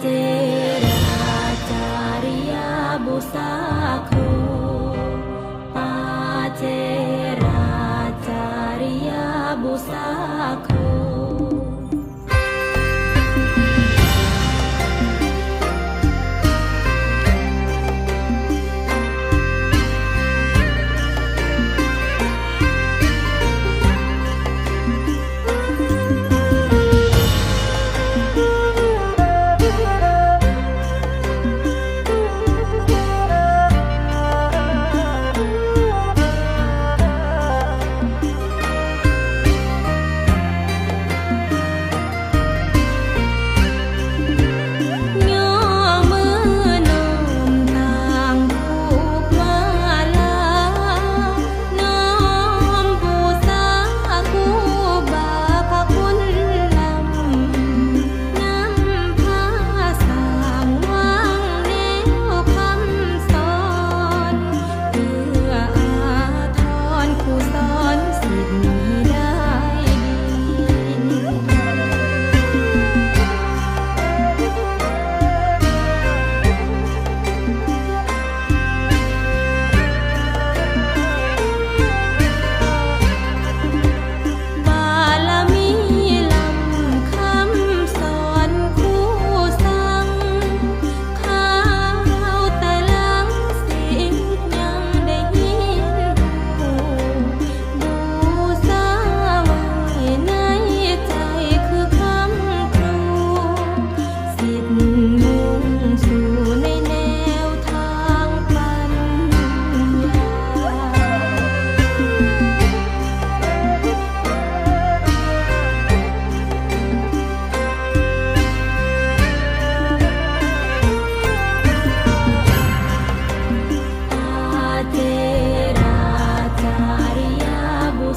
Tera carya busako Patera carya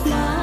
love.